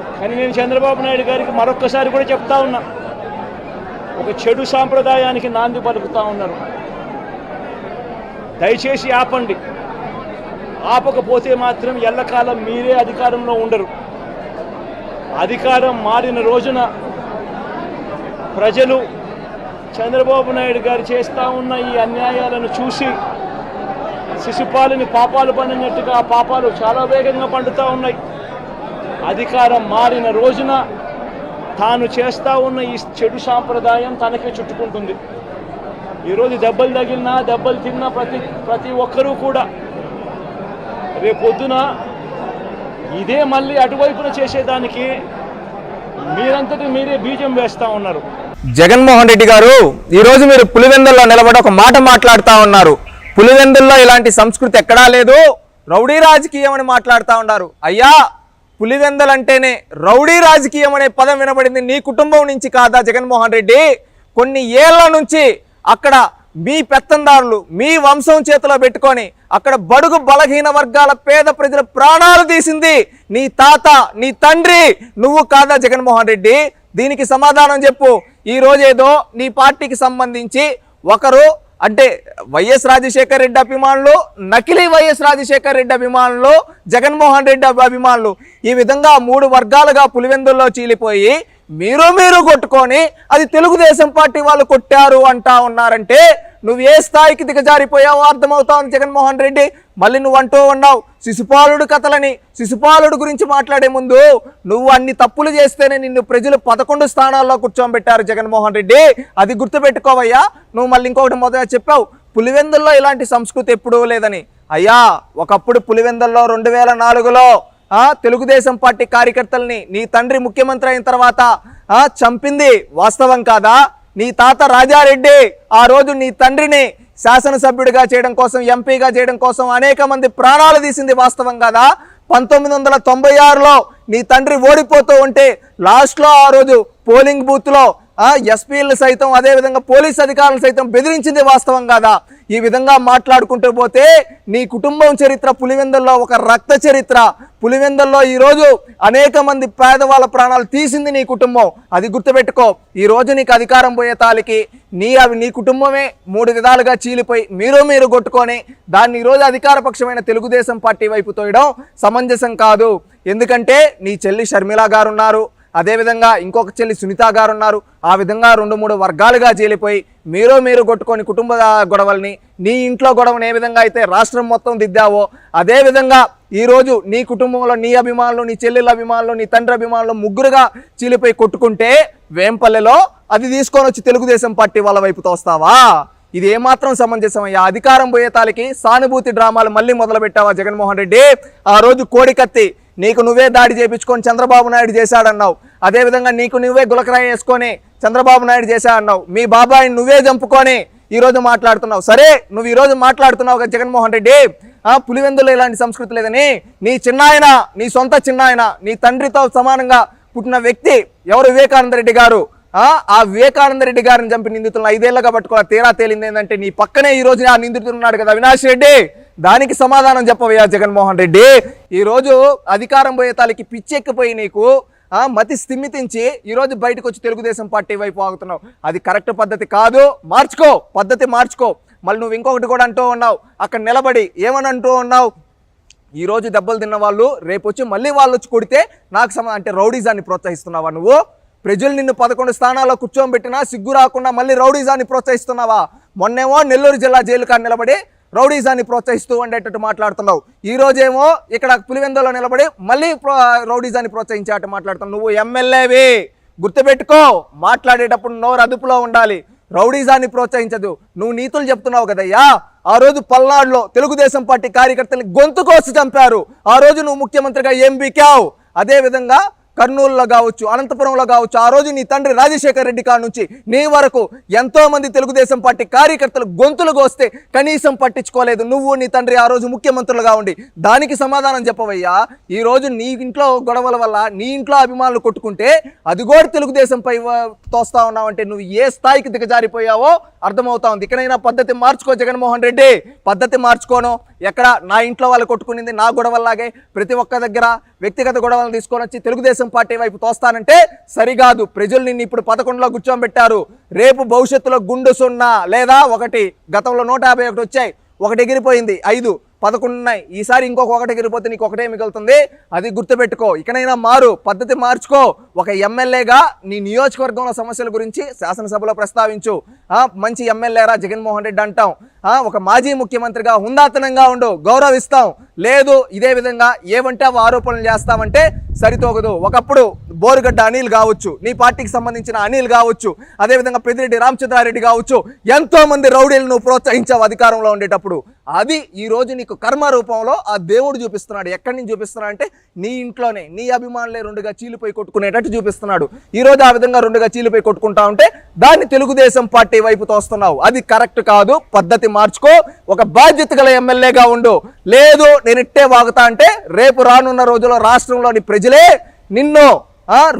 కానీ నేను చంద్రబాబు నాయుడు గారికి మరొక్కసారి కూడా చెప్తా ఉన్నా. ఒక చెడు సాంప్రదాయానికి నాంది పలుకుతా ఉన్నారు. దయచేసి ఆపండి. ఆపకపోతే మాత్రం ఎల్లకాలం మీరే అధికారంలో ఉండరు. అధికారం మారిన రోజున ప్రజలు చంద్రబాబు నాయుడు గారు చేస్తూ ఉన్న ఈ అన్యాయాలను చూసి శిశుపాలని పాపాలు పండినట్టుగా ఆ పాపాలు చాలా వేగంగా పండుతూ ఉన్నాయి. అధికారం మారిన రోజున తాను చేస్తూ ఉన్న ఈ చెడు సాంప్రదాయం తనకే చుట్టుకుంటుంది. ఈరోజు దెబ్బలు తగిలినా దెబ్బలు తిన్నా ప్రతి ప్రతి ఒక్కరూ కూడా రేపొద్దున ఇదే మళ్ళీ అటువైపున చేసేదానికి మీరంతటి మీరే బీజం వేస్తూ ఉన్నారు. జగన్మోహన్ రెడ్డి గారు ఈరోజు మీరు పులివెందుల్లో నిలబడి ఒక మాట మాట్లాడుతూ ఉన్నారు. పులివెందుల్లో ఇలాంటి సంస్కృతి ఎక్కడా లేదు. రౌడీ రాజకీయం అని మాట్లాడుతూ ఉన్నారు. అయ్యా పులివెందలంటేనే రౌడీ రాజకీయం అనే పదం వినబడింది నీ కుటుంబం నుంచి కాదా జగన్మోహన్ రెడ్డి? కొన్ని ఏళ్ళ నుంచి అక్కడ మీ పెత్తందారులు మీ వంశం చేతిలో పెట్టుకొని అక్కడ బడుగు బలహీన వర్గాల పేద ప్రజల ప్రాణాలు తీసింది నీ తాత నీ తండ్రి నువ్వు కాదా జగన్మోహన్ రెడ్డి? దీనికి సమాధానం చెప్పు. ఈ ఏదో నీ పార్టీకి సంబంధించి ఒకరు అంటే వైఎస్ రాజశేఖర రెడ్డి అభిమానులు నకిలీ వైఎస్ రాజశేఖర రెడ్డి అభిమానులు జగన్మోహన్ రెడ్డి అభిమానులు ఈ విధంగా మూడు వర్గాలుగా పులివెందుల్లో చీలిపోయి మీరు మీరు కొట్టుకొని అది తెలుగుదేశం పార్టీ వాళ్ళు కొట్టారు అంటా ఉన్నారంటే నువ్వు ఏ స్థాయికి దిగజారిపోయావో అర్థమవుతావు జగన్మోహన్ రెడ్డి. మళ్ళీ నువ్వు అంటూ ఉన్నావు శిశుపాలుడు కథలని శిశుపాలుడు గురించి మాట్లాడే ముందు నువ్వు అన్ని తప్పులు చేస్తేనే నిన్ను ప్రజలు పదకొండు స్థానాల్లో కూర్చోబెట్టారు జగన్మోహన్ రెడ్డి. అది గుర్తుపెట్టుకోవయ్యా నువ్వు మళ్ళీ ఇంకొకటి మొదట చెప్పావు పులివెందుల్లో ఇలాంటి సంస్కృతి ఎప్పుడూ లేదని. అయ్యా ఒకప్పుడు పులివెందుల్లో రెండు వేల నాలుగులో తెలుగుదేశం పార్టీ కార్యకర్తల్ని నీ తండ్రి ముఖ్యమంత్రి అయిన తర్వాత చంపింది వాస్తవం కాదా? నీ తాత రాజారెడ్డి ఆ రోజు నీ తండ్రిని శాసనసభ్యుడిగా చేయడం కోసం ఎంపీగా చేయడం కోసం అనేక మంది ప్రాణాలు తీసింది వాస్తవం కాదా? పంతొమ్మిది వందల తొంభై ఆరులో నీ తండ్రి ఓడిపోతూ ఉంటే లాస్ట్లో ఆ రోజు పోలింగ్ బూత్లో ఎస్పీలు సైతం అదే విధంగా పోలీస్ అధికారులు సైతం బెదిరించింది వాస్తవం కాదా? ఈ విధంగా మాట్లాడుకుంటూ పోతే నీ కుటుంబం చరిత్ర పులివెందుల్లో ఒక రక్త చరిత్ర. పులివెందుల్లో ఈరోజు అనేక మంది పేదవాళ్ళ ప్రాణాలు తీసింది నీ కుటుంబం. అది గుర్తుపెట్టుకో ఈ రోజు నీకు అధికారం పోయే తాలికి నీ అవి నీ కుటుంబమే మూడు విధాలుగా చీలిపోయి మీరు మీరు కొట్టుకొని దాన్ని ఈరోజు అధికారపక్షమైన తెలుగుదేశం పార్టీ వైపు తోయడం సమంజసం కాదు. ఎందుకంటే నీ చెల్లి షర్మిల గారు ఉన్నారు అదేవిధంగా ఇంకొక చెల్లి సునీత గారు ఉన్నారు ఆ విధంగా రెండు మూడు వర్గాలుగా చీలిపోయి మీరు మీరు కొట్టుకొని కుటుంబ గొడవల్ని నీ ఇంట్లో గొడవని ఏ విధంగా అయితే రాష్ట్రం మొత్తం దిద్దావో అదేవిధంగా ఈరోజు నీ కుటుంబంలో నీ అభిమానులు నీ చెల్లెల అభిమానులు నీ తండ్రి అభిమానులు ముగ్గురుగా చీలిపోయి కొట్టుకుంటే వేంపల్లెలో అది తీసుకొని వచ్చి తెలుగుదేశం పార్టీ వాళ్ళ వైపు తోస్తావా? ఇది ఏమాత్రం సమంజసమయ్యా అధికారం పోయే తాలికి సానుభూతి డ్రామాలు మళ్ళీ మొదలుపెట్టావా జగన్మోహన్ రెడ్డి? ఆ రోజు కోడికత్తి నీకు నువ్వే దాడి చేపించుకొని చంద్రబాబు నాయుడు చేశాడన్నావు. అదేవిధంగా నీకు నువ్వే గులకరాయి వేసుకొని చంద్రబాబు నాయుడు చేశాడన్నావు. మీ బాబాయిని నువ్వే చంపుకొని ఈరోజు మాట్లాడుతున్నావు. సరే నువ్వు ఈ రోజు మాట్లాడుతున్నావు కదా జగన్మోహన్ రెడ్డి. ఆ పులివెందులో ఇలాంటి సంస్కృతి లేదని. నీ చిన్నాయన నీ సొంత చిన్నాయన నీ తండ్రితో సమానంగా పుట్టిన వ్యక్తి ఎవరు? వివేకానంద రెడ్డి గారు. ఆ వివేకానంద రెడ్డి గారిని చంపి నిందితులను ఐదేళ్ళుగా పట్టుకోవాలి తీరా తేలింది ఏంటంటే నీ పక్కనే ఈ రోజు ఆ నిందితుడు ఉన్నాడు కదా అవినాష్ రెడ్డి. దానికి సమాధానం చెప్పవయ్యా జగన్మోహన్ రెడ్డి. ఈ రోజు అధికారం పోయే తాలికి పిచ్చెక్కిపోయి నీకు మతి స్థిమితించి ఈరోజు బయటకు వచ్చి తెలుగుదేశం పార్టీ వైపు ఆగుతున్నావు. అది కరెక్ట్ పద్ధతి కాదు. మార్చుకో. పద్ధతి మార్చుకో. మళ్ళీ నువ్వు ఇంకొకటి కూడా అంటూ ఉన్నావు. అక్కడ నిలబడి ఏమని అంటూ ఉన్నావు? ఈరోజు దెబ్బలు తిన్న వాళ్ళు రేపు వచ్చి మళ్ళీ వాళ్ళు వచ్చి కొడితే నాకు సమ అంటే రౌడీజాన్ని ప్రోత్సహిస్తున్నావా నువ్వు? ప్రజలు నిన్ను పదకొండు స్థానాల్లో కూర్చోబెట్టినా సిగ్గు రాకుండా మళ్ళీ రౌడీజాన్ని ప్రోత్సహిస్తున్నావా? మొన్నేమో నెల్లూరు జిల్లా జైలు కాడ నిలబడి రౌడీజాన్ని ప్రోత్సహిస్తూ ఉండేటట్టు మాట్లాడుతున్నావు. ఈ రోజేమో ఇక్కడ పులివెందులో నిలబడి మళ్ళీ రౌడీజాన్ని ప్రోత్సహించేటట్టు మాట్లాడుతున్నావు. నువ్వు ఎమ్మెల్యేవి. గుర్తుపెట్టుకో మాట్లాడేటప్పుడు నోరు అదుపులో ఉండాలి. రౌడీజాన్ని ప్రోత్సహించదు. నువ్వు నీతులు చెప్తున్నావు కదయ్యా. ఆ రోజు పల్నాడులో తెలుగుదేశం పార్టీ కార్యకర్తల్ని గొంతు కోసి చంపారు. ఆ రోజు నువ్వు ముఖ్యమంత్రిగా ఏం బీకావు అదే విధంగా కర్నూలులో కావచ్చు అనంతపురంలో కావచ్చు ఆ రోజు నీ తండ్రి రాజశేఖర్ రెడ్డి కాడ నుంచి నీ వరకు ఎంతోమంది తెలుగుదేశం పార్టీ కార్యకర్తలు గొంతులు కోస్తే కనీసం పట్టించుకోలేదు. నువ్వు నీ తండ్రి ఆ రోజు ముఖ్యమంత్రులుగా ఉండి. దానికి సమాధానం చెప్పవయ్యా ఈ రోజు నీ ఇంట్లో గొడవల వల్ల నీ ఇంట్లో అభిమానులు కొట్టుకుంటే అది కూడా తెలుగుదేశంపై తోస్తా ఉన్నావంటే నువ్వు ఏ స్థాయికి దిగజారిపోయావో అర్థమవుతా ఉంది. ఇక్కడైనా పద్ధతి మార్చుకో జగన్మోహన్ రెడ్డి. పద్ధతి మార్చుకోను. ఎక్కడ నా ఇంట్లో వాళ్ళు కొట్టుకునింది నా గొడవల్లాగే ప్రతి ఒక్క దగ్గర వ్యక్తిగత గొడవలను తీసుకొని వచ్చి తెలుగుదేశం పార్టీ వైపు తోస్తానంటే సరికాదు ప్రజలు నిన్ను ఇప్పుడు పదకొండులో కూర్చోబెట్టారు. రేపు భవిష్యత్తులో గుండు సున్నా లేదా ఒకటి. గతంలో నూట యాభై ఒకటి వచ్చాయి. ఒకటి ఎగిరిపోయింది. ఐదు. పదకొండు ఉన్నాయి ఈసారి ఇంకొక ఒకటి ఎగిరిపోతే నీకు ఒకటే మిగులుతుంది. అది గుర్తుపెట్టుకో. ఇకనైనా మారు పద్ధతి మార్చుకో. ఒక ఎమ్మెల్యేగా నీ నియోజకవర్గంలో సమస్యల గురించి శాసనసభలో ప్రస్తావించు. మంచి ఎమ్మెల్యేరా జగన్మోహన్ రెడ్డి అంటాం. ఒక మాజీ ముఖ్యమంత్రిగా హుందాతనంగా ఉండు గౌరవిస్తాం. లేదు ఇదే విధంగా ఏమంటే ఆరోపణలు చేస్తామంటే సరితోగదు. ఒకప్పుడు బోరుగడ్డ అనిల్ కావచ్చు నీ పార్టీకి సంబంధించిన అనిల్ కావచ్చు అదేవిధంగా పెద్దిరెడ్డి రామచంద్రారెడ్డి కావచ్చు ఎంతో మంది రౌడీలు నువ్వు ప్రోత్సహించావు అధికారంలో ఉండేటప్పుడు. అది ఈ రోజు నీకు కర్మ రూపంలో ఆ దేవుడు చూపిస్తున్నాడు. ఎక్కడి నుంచి చూపిస్తున్నాడు అంటే నీ ఇంట్లోనే నీ అభిమానులే రెండుగా చీలిపోయి కొట్టుకునేటట్టు చూపిస్తున్నాడు. ఈరోజు ఆ విధంగా రెండుగా చీలిపోయి కొట్టుకుంటా ఉంటే దాన్ని తెలుగుదేశం పార్టీ వైపు తోస్తున్నావు. అది కరెక్ట్ కాదు పద్ధతి మార్చుకో ఒక బాధ్యత గల ఎమ్మెల్యేగా ఉండు. లేదు నేను ఇట్టే వాగుతా అంటే రేపు రానున్న రోజుల్లో రాష్ట్రంలోని ప్రజలే నిన్ను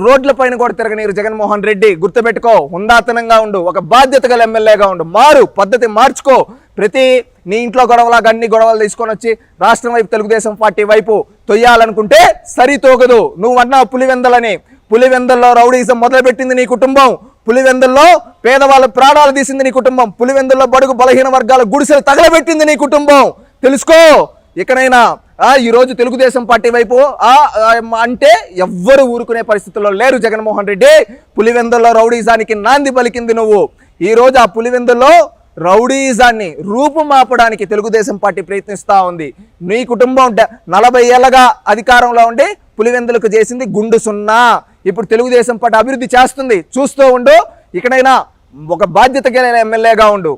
రోడ్ల పైన కూడా తిరగనీరు జగన్మోహన్ రెడ్డి. గుర్తుపెట్టుకో ఉందాతనంగా ఉండు ఒక బాధ్యత గల ఎమ్మెల్యేగా ఉండు. మారు పద్ధతి మార్చుకో. ప్రతి నీ ఇంట్లో గొడవలాగా అన్ని గొడవలు తీసుకొని వచ్చి రాష్ట్రం వైపు తెలుగుదేశం పార్టీ వైపు తొయ్యాలనుకుంటే సరితోగదు. నువ్వు అన్నావు పులివెందలని. పులివెందల్లో రౌడీజం మొదలుపెట్టింది నీ కుటుంబం. పులివెందుల్లో పేదవాళ్ళ ప్రాణాలు తీసింది నీ కుటుంబం. పులివెందుల్లో బడుగు బలహీన వర్గాల గుడిసెలు తగలబెట్టింది నీ కుటుంబం. తెలుసుకో ఇకనైనా ఈరోజు ఈ రోజు తెలుగుదేశం పార్టీ వైపు అంటే ఎవ్వరు ఊరుకునే పరిస్థితుల్లో లేరు జగన్మోహన్ రెడ్డి. పులివెందుల్లో రౌడీజానికి నాంది పలికింది నువ్వు. ఈ రోజు ఆ పులివెందుల్లో రౌడీజాన్ని రూపుమాపడానికి తెలుగుదేశం పార్టీ ప్రయత్నిస్తూ ఉంది. నీ కుటుంబం నలభై ఏళ్ళగా అధికారంలో ఉండి పులివెందులకు చేసింది గుండు సున్నా. ఇప్పుడు తెలుగుదేశం పార్టీ అభివృద్ధి చేస్తుంది. చూస్తూ ఉండు. ఇక్కడైనా ఒక బాధ్యత కలిగిన ఎమ్మెల్యేగా ఉండు.